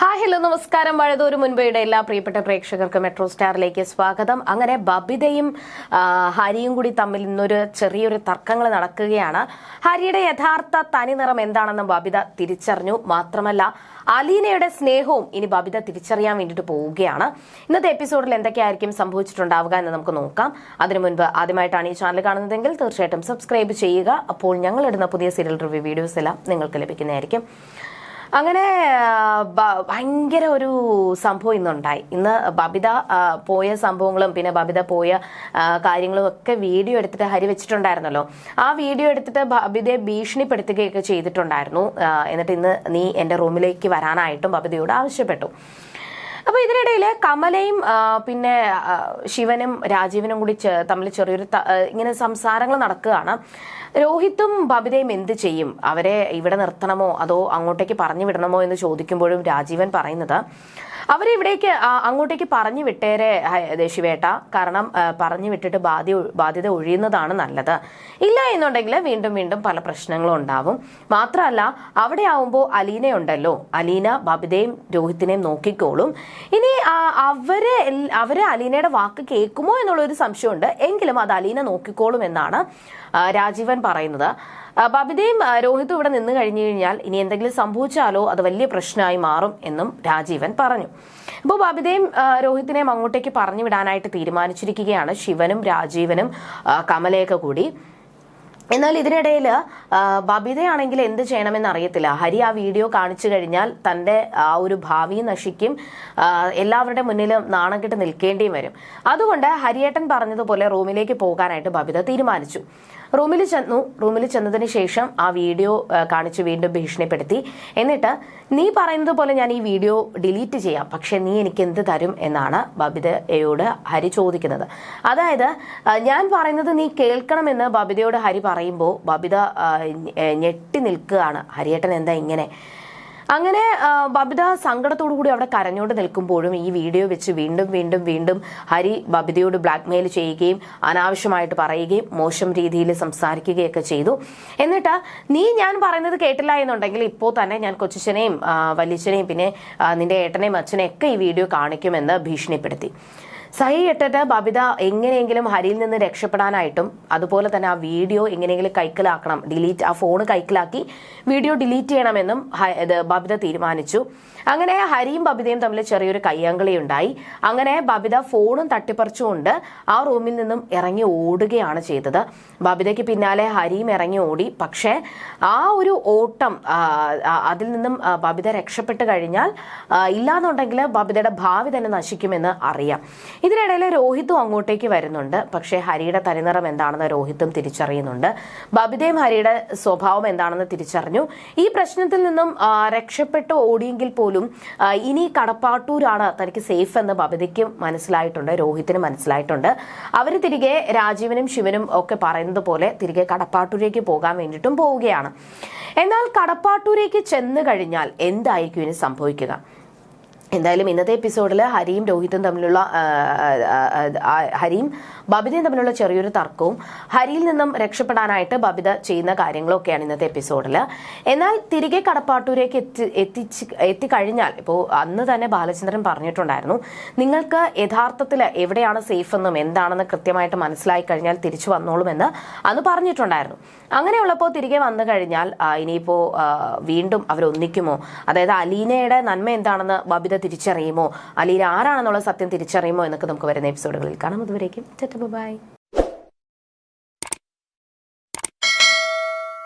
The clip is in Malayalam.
ഹായ് ഹലോ നമസ്കാരം. വഴുതൂര് മുൻപയുടെ എല്ലാ പ്രിയപ്പെട്ട പ്രേക്ഷകർക്കും മെട്രോ സ്റ്റാറിലേക്ക് സ്വാഗതം. അങ്ങനെ ബബിതയും ഹരിയും കൂടി തമ്മിൽ ഇന്നൊരു ചെറിയൊരു തർക്കങ്ങൾ നടക്കുകയാണ്. ഹരിയുടെ യഥാർത്ഥ തനിനിറം എന്താണെന്ന് ബബിത തിരിച്ചറിഞ്ഞു. മാത്രമല്ല അലീനയുടെ സ്നേഹവും ഇനി ബബിത തിരിച്ചറിയാൻ വേണ്ടിയിട്ട് പോവുകയാണ്. ഇന്നത്തെ എപ്പിസോഡിൽ എന്തൊക്കെയായിരിക്കും സംഭവിച്ചിട്ടുണ്ടാവുക എന്ന് നമുക്ക് നോക്കാം. അതിനു മുൻപ് ആദ്യമായിട്ടാണ് ഈ ചാനൽ കാണുന്നതെങ്കിൽ തീർച്ചയായിട്ടും സബ്സ്ക്രൈബ് ചെയ്യുക. അപ്പോൾ ഞങ്ങൾ ഇടുന്ന പുതിയ സീരിയൽ റിവ്യൂ വീഡിയോസ് എല്ലാം നിങ്ങൾക്ക് ലഭിക്കുന്നതായിരിക്കും. അങ്ങനെ ഭയങ്കര ഒരു സംഭവം ഇന്നുണ്ടായി. ഇന്ന് ബബിത പോയ സംഭവങ്ങളും പിന്നെ ബബിത പോയ കാര്യങ്ങളും ഒക്കെ വീഡിയോ എടുത്തിട്ട് ഹരി വെച്ചിട്ടുണ്ടായിരുന്നല്ലോ. ആ വീഡിയോ എടുത്തിട്ട് ബബിതയെ ഭീഷണിപ്പെടുത്തുകയൊക്കെ ചെയ്തിട്ടുണ്ടായിരുന്നു. എന്നിട്ട് ഇന്ന് നീ എന്റെ റൂമിലേക്ക് വരാനായിട്ടും ബബിതയോട് ആവശ്യപ്പെട്ടു. അപ്പൊ ഇതിനിടയിൽ കമലയും പിന്നെ ശിവനും രാജീവനും കൂടി തമ്മിൽ ചെറിയൊരു ഇങ്ങനെ സംസാരങ്ങൾ നടക്കുകയാണ്. രോഹിത്തും ബബിതയും എന്ത് ചെയ്യും? അവരെ ഇവിടെ നിർത്തണമോ? അതോ അങ്ങോട്ടേക്ക് പറഞ്ഞു വിടണമോ എന്ന് ചോദിക്കുമ്പോഴും രാജീവൻ പറയുന്നത് അവരെ ഇവിടേക്ക് അങ്ങോട്ടേക്ക് പറഞ്ഞു വിട്ടേരെ ദേശിവേട്ട കാരണം പറഞ്ഞു വിട്ടിട്ട് ബാധ്യ ബാധ്യത ഒഴിയുന്നതാണ് നല്ലത്. ഇല്ല എന്നുണ്ടെങ്കിൽ വീണ്ടും വീണ്ടും പല പ്രശ്നങ്ങളും ഉണ്ടാവും. മാത്രമല്ല അവിടെ ആവുമ്പോൾ അലീന ഉണ്ടല്ലോ അലീന ബബിതയും രോഹിത്തിനെയും നോക്കിക്കോളും. ഇനി അവരെ അവരെ അലീനയുടെ വാക്ക് കേൾക്കുമോ എന്നുള്ളൊരു സംശയമുണ്ട്. എങ്കിലും അത് അലീന നോക്കിക്കോളും എന്നാണ് രാജീവൻ പറയുന്നത്. ബബിതയും രോഹിതും ഇവിടെ നിന്ന് കഴിഞ്ഞു കഴിഞ്ഞാൽ ഇനി എന്തെങ്കിലും സംഭവിച്ചാലോ അത് വലിയ പ്രശ്നമായി മാറും എന്നും രാജീവൻ പറഞ്ഞു. അപ്പോൾ ബബിതയും രോഹിത്തിനെയും അങ്ങോട്ടേക്ക് പറഞ്ഞു വിടാനായിട്ട് തീരുമാനിച്ചിരിക്കുകയാണ് ശിവനും രാജീവനും കമലയൊക്കെ കൂടി. എന്നാൽ ഇതിനിടയിൽ ബബിതയാണെങ്കിൽ എന്ത് ചെയ്യണമെന്ന് അറിയത്തില്ല. ഹരി ആ വീഡിയോ കാണിച്ചു കഴിഞ്ഞാൽ തന്റെ ആ ഒരു ഭാവി നശിക്കും. എല്ലാവരുടെ മുന്നിലും നാണം കെട്ട് നിൽക്കേണ്ടിയും വരും. അതുകൊണ്ട് ഹരിയേട്ടൻ പറഞ്ഞതുപോലെ റൂമിലേക്ക് പോകാനായിട്ട് ബബിത തീരുമാനിച്ചു. റൂമിൽ ചെന്നു. റൂമിൽ ചെന്നതിന് ശേഷം ആ വീഡിയോ കാണിച്ച് വീണ്ടും ഭീഷണിപ്പെടുത്തി. എന്നിട്ട് നീ പറയുന്നത് പോലെ ഞാൻ ഈ വീഡിയോ ഡിലീറ്റ് ചെയ്യാം. പക്ഷെ നീ എനിക്ക് എന്ത് തരും എന്നാണ് ബബിതയോട് ഹരി ചോദിക്കുന്നത്. അതായത് ഞാൻ പറയുന്നത് നീ കേൾക്കണമെന്ന് ബബിതയോട് ഹരി പറയുമ്പോൾ ബബിത ഞെട്ടി നിൽക്കുകയാണ്. ഹരിയേട്ടൻ എന്താ ഇങ്ങനെ? അങ്ങനെ ബബിത സങ്കടത്തോടു കൂടി അവിടെ കരഞ്ഞുകൊണ്ട് നിൽക്കുമ്പോഴും ഈ വീഡിയോ വെച്ച് വീണ്ടും വീണ്ടും വീണ്ടും ഹരി ബബിതയോട് ബ്ലാക്ക്മെയിൽ ചെയ്യുകയും അനാവശ്യമായിട്ട് പറയുകയും മോശം രീതിയിൽ സംസാരിക്കുകയൊക്കെ ചെയ്തു. എന്നിട്ട് നീ ഞാൻ പറയുന്നത് കേട്ടില്ല എന്നുണ്ടെങ്കിൽ ഇപ്പോൾ തന്നെ ഞാൻ കൊച്ചച്ഛനെയും വലിയച്ഛനെയും പിന്നെ നിന്റെ ഏട്ടനെയും അച്ഛനെയും ഒക്കെ ഈ വീഡിയോ കാണിക്കുമെന്ന് ഭീഷണിപ്പെടുത്തി. സഹി ഇട്ടിട്ട് ബബിത എങ്ങനെയെങ്കിലും ഹരിയിൽ നിന്ന് രക്ഷപ്പെടാനായിട്ടും അതുപോലെ തന്നെ ആ വീഡിയോ എങ്ങനെയെങ്കിലും കൈക്കലാക്കണം ഡിലീറ്റ് ആ ഫോൺ കൈക്കലാക്കി വീഡിയോ ഡിലീറ്റ് ചെയ്യണമെന്നും ബബിത തീരുമാനിച്ചു. അങ്ങനെ ഹരിയും ബബിതയും തമ്മിൽ ചെറിയൊരു കയ്യാങ്കളി ഉണ്ടായി അങ്ങനെ ബബിത ഫോണും തട്ടിപ്പറിച്ചുകൊണ്ട് ആ റൂമിൽ നിന്നും ഇറങ്ങി ഓടുകയാണ് ചെയ്തത്. ബബിതയ്ക്ക് പിന്നാലെ ഹരിയും ഇറങ്ങി ഓടി. പക്ഷേ ആ ഒരു ഓട്ടം അതിൽ നിന്നും ബബിത രക്ഷപ്പെട്ട് കഴിഞ്ഞാൽ ഇല്ലാന്നുണ്ടെങ്കിൽ ബബിതയുടെ ഭാവി തന്നെ നശിക്കുമെന്ന് അറിയാം. ഇതിനിടയിൽ രോഹിത്തും അങ്ങോട്ടേക്ക് വരുന്നുണ്ട്. പക്ഷേ ഹരിയുടെ തനിനിറം എന്താണെന്ന് രോഹിത്തും തിരിച്ചറിയുന്നുണ്ട്. ബബിതയും ഹരിയുടെ സ്വഭാവം എന്താണെന്ന് തിരിച്ചറിഞ്ഞു. ഈ പ്രശ്നത്തിൽ നിന്നും രക്ഷപ്പെട്ട് ഓടിയെങ്കിൽ പോലും ഇനി കടപ്പാട്ടൂരാണ് തനിക്ക് സേഫ് എന്ന് ബബിതയ്ക്കും മനസ്സിലായിട്ടുണ്ട് രോഹിത്തിനും മനസ്സിലായിട്ടുണ്ട്. അവർ തിരികെ രാജീവനും ശിവനും ഒക്കെ പറയുന്നത് പോലെ തിരികെ കടപ്പാട്ടൂരേക്ക് പോകാൻ വേണ്ടിയിട്ടും പോവുകയാണ്. എന്നാൽ കടപ്പാട്ടൂരേക്ക് ചെന്ന് കഴിഞ്ഞാൽ എന്തായിരിക്കും ഇനി സംഭവിക്കുക? എന്തായാലും ഇന്നത്തെ എപ്പിസോഡിൽ ഹരിയും രോഹിത്തും തമ്മിലുള്ള ഹരിയും ബബിതയും തമ്മിലുള്ള ചെറിയൊരു തർക്കവും ഹരിയിൽ നിന്നും രക്ഷപ്പെടാനായിട്ട് ബബിത ചെയ്യുന്ന കാര്യങ്ങളൊക്കെയാണ് ഇന്നത്തെ എപ്പിസോഡിൽ എന്നാൽ തിരികെ കടപ്പാട്ടൂരേക്ക് എത്തി എത്തിച്ച് എത്തിക്കഴിഞ്ഞാൽ ഇപ്പോൾ അന്ന് തന്നെ ബാലചന്ദ്രൻ പറഞ്ഞിട്ടുണ്ടായിരുന്നു നിങ്ങൾക്ക് യഥാർത്ഥത്തിൽ എവിടെയാണ് സേഫ് എന്നും എന്താണെന്ന് കൃത്യമായിട്ട് മനസ്സിലായി കഴിഞ്ഞാൽ തിരിച്ചു വന്നോളുമെന്ന് അന്ന് പറഞ്ഞിട്ടുണ്ടായിരുന്നു. അങ്ങനെയുള്ളപ്പോൾ തിരികെ വന്നു കഴിഞ്ഞാൽ ഇനിയിപ്പോൾ വീണ്ടും അവരൊന്നിക്കുമോ? അതായത് അലീനയുടെ നന്മ എന്താണെന്ന് ബബിത തിരിച്ചറിയുമോ? അല്ലെങ്കിൽ ആരാണെന്നുള്ള സത്യം തിരിച്ചറിയുമോ എന്നൊക്കെ നമുക്ക് വരുന്ന എപ്പിസോഡുകളിൽ കാണാം. അതുവരേക്കും ബൈ.